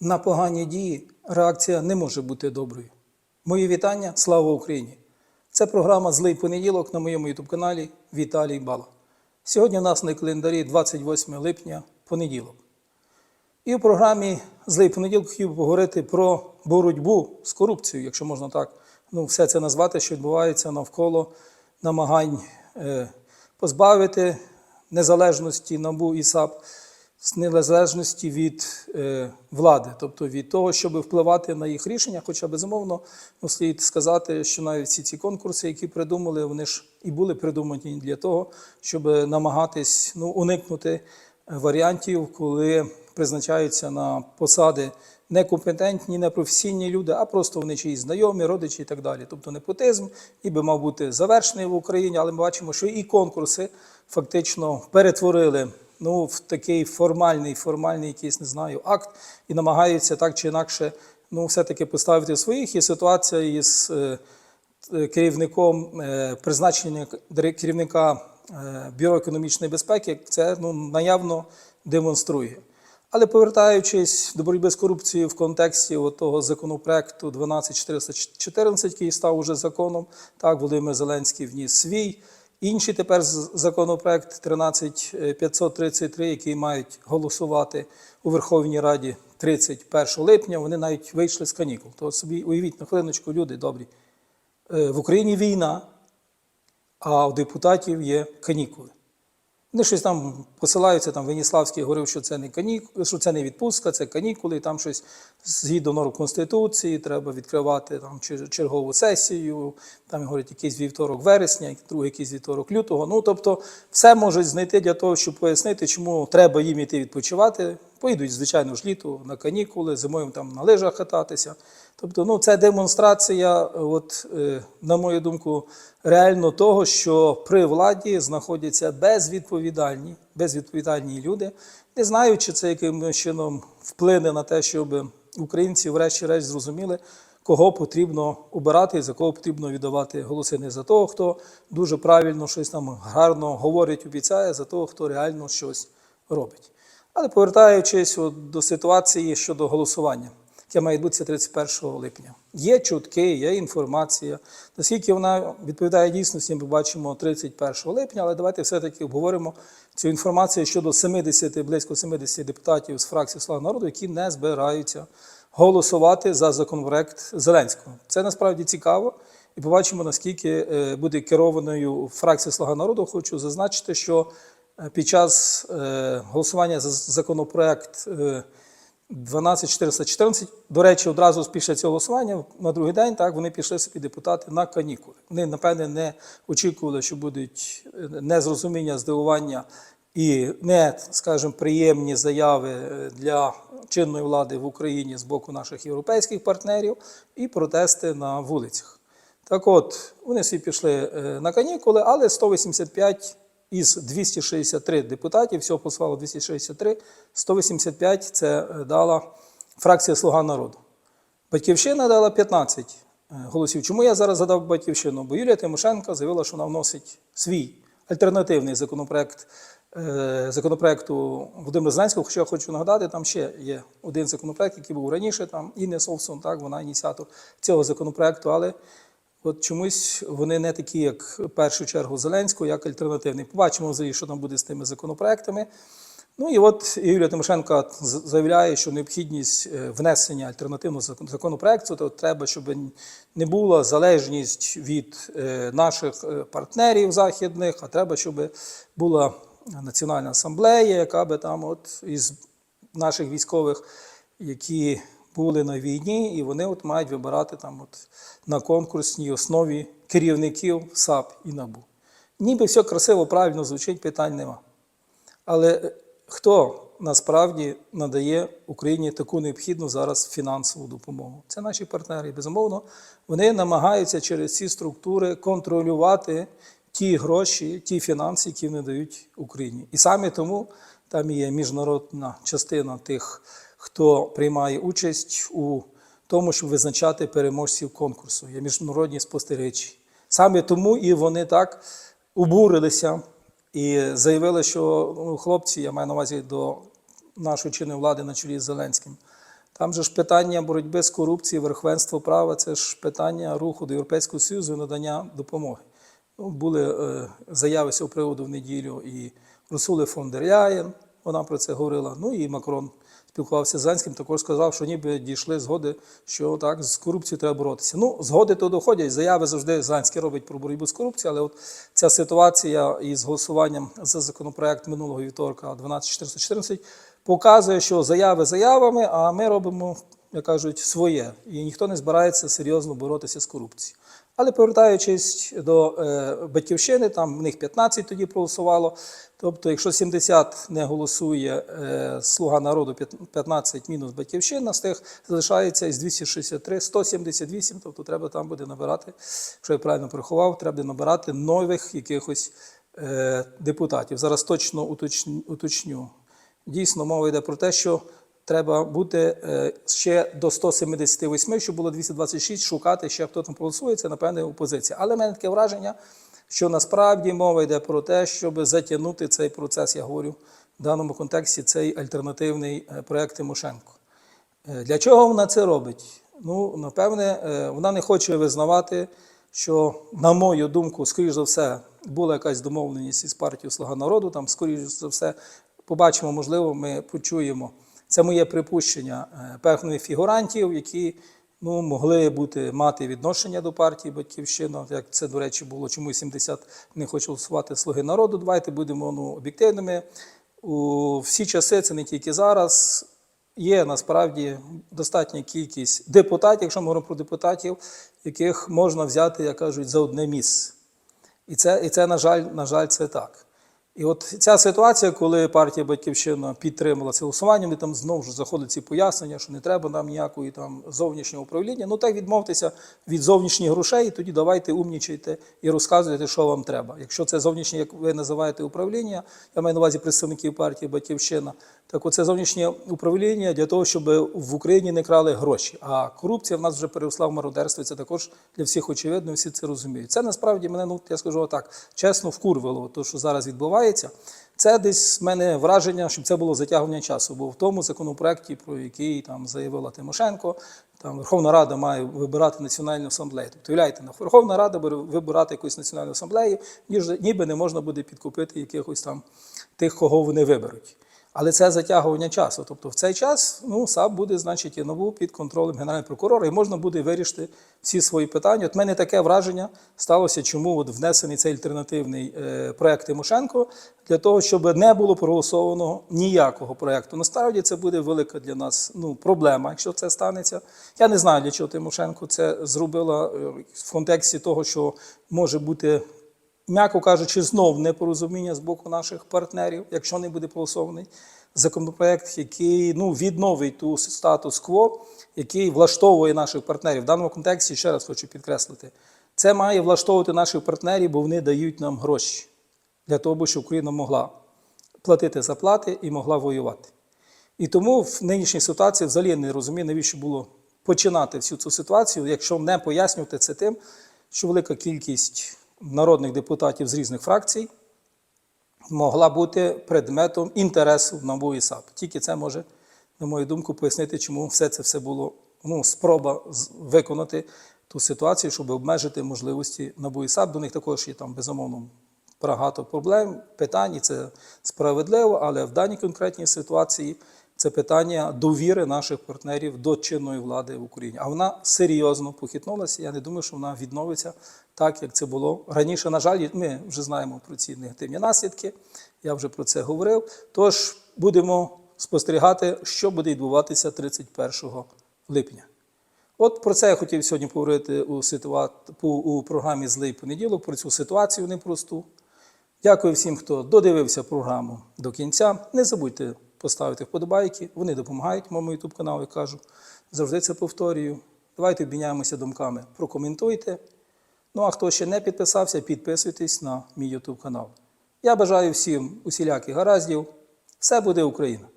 На погані дії реакція не може бути доброю. Мої вітання, слава Україні! Це програма Злий понеділок на моєму ютуб-каналі Віталій Бала. Сьогодні у нас на календарі 28 липня, понеділок. І в програмі Злий понеділок хотів поговорити про боротьбу з корупцією, якщо можна так ну, все це назвати, що відбувається навколо намагань е, позбавити незалежності НАБУ і САП, незалежності від е, влади, тобто від того, щоб впливати на їх рішення. Хоча безумовно ну, слід сказати, що навіть всі ці конкурси, які придумали, вони ж і були придумані для того, щоб намагатись ну, уникнути варіантів, коли призначаються на посади некомпетентні, непрофесійні люди, а просто вони чиїсь знайомі, родичі і так далі. Тобто непотизм ніби мав бути завершений в Україні, але ми бачимо, що і конкурси фактично перетворили ну, в такий формальний, формальний якийсь, не знаю, акт і намагаються так чи інакше ну, все-таки поставити своїх. І ситуація із е, керівником е, призначення керівника е, Бюро економічної безпеки це ну, наявно демонструє. Але повертаючись до боротьби з корупцією в контексті того законопроекту 12414, який став уже законом, так Володимир Зеленський вніс свій. Інший тепер законопроект 13533, який мають голосувати у Верховній Раді 31 липня, вони навіть вийшли з канікул. То собі уявіть на хвилиночку, люди добрі. Е, В Україні війна, а у депутатів є канікули. Вони щось там посилаються, там Веніславський говорив, що це не канікули, що це не відпустка, це канікули, там щось згідно норм Конституції, треба відкривати там чер- чергову сесію, там говорять якийсь вівторок вересня, другий якийсь вівторок лютого. Ну тобто, все можуть знайти для того, щоб пояснити, чому треба їм іти відпочивати. Поїдуть, звичайно ж, літо на канікули, зимою там на лижах кататися. Тобто, ну, це демонстрація, от, е, на мою думку, реально того, що при владі знаходяться безвідповідальні, безвідповідальні люди. Не знаю, чи це якимось чином вплине на те, щоб українці, врешті-решт, зрозуміли, кого потрібно обирати за кого потрібно віддавати голоси. Не за того, хто дуже правильно щось там гарно говорить, обіцяє, а за того, хто реально щось робить. Але повертаючись до ситуації щодо голосування, яке має відбутися 31 липня. Є чутки, є інформація. Наскільки вона відповідає дійсності, ми бачимо 31 липня, але давайте все-таки обговоримо цю інформацію щодо 70, близько 70 депутатів з фракції Слава народу, які не збираються голосувати за законопроект Зеленського. Це насправді цікаво. І побачимо, наскільки е, буде керованою фракція Слуга народу. Хочу зазначити, що під час е, голосування за законопроект е, 12414, до речі, одразу після цього голосування, на другий день, так, вони пішли собі депутати на канікули. Вони, напевне, не очікували, що будуть е, незрозуміння, здивування і не, скажімо, приємні заяви е, для чинної влади в Україні з боку наших європейських партнерів і протести на вулицях. Так от, вони всі пішли е, на канікули, але 185 із 263 депутатів, всього послало 263, 185 це е, дала фракція Слуга народу. Батьківщина дала 15 е, голосів. Чому я зараз задав батьківщину? Бо Юлія Тимошенко заявила, що вона вносить свій альтернативний законопроект е, законопроекту Володимира Зеленського. Хоча я хочу нагадати, там ще є один законопроект, який був раніше, там Інне Совсон, так, вона ініціатор цього законопроекту, але От чомусь вони не такі, як в першу чергу Зеленського, як альтернативний. Побачимо взагалі, що там буде з тими законопроектами. Ну і от Юлія Тимошенко заявляє, що необхідність е, внесення альтернативного законопроекту, то треба, щоб не була залежність від е, наших е, партнерів західних, а треба, щоб була національна асамблея, яка би там от із наших військових, які були на війні, і вони от мають вибирати там от на конкурсній основі керівників САП і НАБУ. Ніби все красиво, правильно звучить, питань нема. Але е, хто насправді надає Україні таку необхідну зараз фінансову допомогу? Це наші партнери. Безумовно, вони намагаються через ці структури контролювати ті гроші, ті фінанси, які вони дають Україні. І саме тому там є міжнародна частина тих, хто приймає участь у тому, щоб визначати переможців конкурсу. Є міжнародні спостерігачі. Саме тому і вони так обурилися і заявили, що ну, хлопці, я маю на увазі до нашої чинної влади на чолі з Зеленським, Там же ж питання боротьби з корупцією, верховенство права це ж питання руху до Європейського Союзу і надання допомоги. Ну, були е, заяви з цього приводу в неділю і Русули фон дер Ляєн, вона про це говорила. Ну і Макрон спілкувався з Зеленським, також сказав, що ніби дійшли згоди, що так, з корупцією треба боротися. Ну, згоди то доходять, заяви завжди Зеленський робить про боротьбу з корупцією, але от ця ситуація із голосуванням за законопроект минулого вівторка 12414 показує, що заяви заявами, а ми робимо, як кажуть, своє. І ніхто не збирається серйозно боротися з корупцією. Але повертаючись до е, батьківщини, там в них 15 тоді проголосувало. Тобто, якщо 70 не голосує е, Слуга народу, 15 мінус батьківщина, з тих залишається із 263 178, тобто треба там буде набирати, якщо я правильно порахував, треба набирати нових якихось е, депутатів. Зараз точно уточню. Дійсно, мова йде про те, що треба бути е, ще до 178, щоб було 226, шукати ще хто там це, напевне, опозиція. Але в мене таке враження, що насправді мова йде про те, щоб затягнути цей процес, я говорю в даному контексті, цей альтернативний е, проект Тимошенко. Е, Для чого вона це робить? Ну, напевне, вона не хоче визнавати, що, на мою думку, скоріш за все, була якась домовленість із партією Слуга народу. Там, скоріш за все, побачимо, можливо, ми почуємо. Це моє припущення е, певних фігурантів, які ну, могли бути мати відношення до партії Батьківщина. Як це, до речі, було чому 70 не хоче голосувати Слуги народу. Давайте будемо ну, об'єктивними. У всі часи, це не тільки зараз. Є насправді достатня кількість депутатів, якщо ми говоримо про депутатів, яких можна взяти, як кажуть, за одне місце. І це, і це на жаль, на жаль, це так. І от ця ситуація, коли партія Батьківщина підтримала це голосування, вони там знову ж заходять ці пояснення, що не треба нам ніякої там зовнішнього управління. Ну так відмовтеся від зовнішніх грошей, і тоді давайте умнічайте і розказуйте, що вам треба. Якщо це зовнішнє, як ви називаєте управління, я маю на увазі представників партії Батьківщина. Так, оце зовнішнє управління для того, щоб в Україні не крали гроші. А корупція в нас вже переросла в мародерство. Це також для всіх очевидно, всі це розуміють. Це насправді мене, ну я скажу отак, чесно вкурвало, то що зараз відбувається. Це десь в мене враження, щоб це було затягування часу. Бо в тому законопроекті, про який там заявила Тимошенко, там Верховна Рада має вибирати національну асамблею. Тобто, уявляєте, Верховна Рада буде вибирати якусь національну асамблею, ніж ніби не можна буде підкупити якихось там тих, кого вони виберуть. Але це затягування часу. Тобто в цей час ну, САП буде, значить, і нову під контролем Генерального прокурора, і можна буде вирішити всі свої питання. От мене таке враження сталося, чому от внесений цей альтернативний е, проект Тимошенко, для того, щоб не було проголосовано ніякого проекту. Насправді це буде велика для нас ну, проблема, якщо це станеться. Я не знаю, для чого Тимошенко це зробила е, в контексті того, що може бути м'яко кажучи, знов непорозуміння з боку наших партнерів, якщо не буде проголосований законопроект, який ну, відновить ту статус-кво, який влаштовує наших партнерів. В даному контексті ще раз хочу підкреслити, це має влаштовувати наших партнерів, бо вони дають нам гроші для того, щоб Україна могла платити зарплати і могла воювати. І тому в нинішній ситуації взагалі не розумію, навіщо було починати всю цю ситуацію, якщо не пояснювати це тим, що велика кількість народних депутатів з різних фракцій могла бути предметом інтересу НАБУ і САП. Тільки це може, на мою думку, пояснити, чому все це все було ну, спроба виконати ту ситуацію, щоб обмежити можливості НАБУ і САП. До них також є там безумовно багато проблем, питань, і це справедливо, але в даній конкретній ситуації це питання довіри наших партнерів до чинної влади в Україні. А вона серйозно похитнулася. Я не думаю, що вона відновиться так, як це було раніше. На жаль, ми вже знаємо про ці негативні наслідки. Я вже про це говорив. Тож будемо спостерігати, що буде відбуватися 31 липня. От про це я хотів сьогодні поговорити у, ситуа... у програмі Злий понеділок, про цю ситуацію непросту. Дякую всім, хто додивився програму до кінця. Не забудьте поставити вподобайки, вони допомагають моєму YouTube каналу, я кажу. Завжди це повторюю. Давайте обміняємося думками, прокоментуйте. Ну а хто ще не підписався, підписуйтесь на мій YouTube канал. Я бажаю всім усіляких гараздів. Все буде Україна!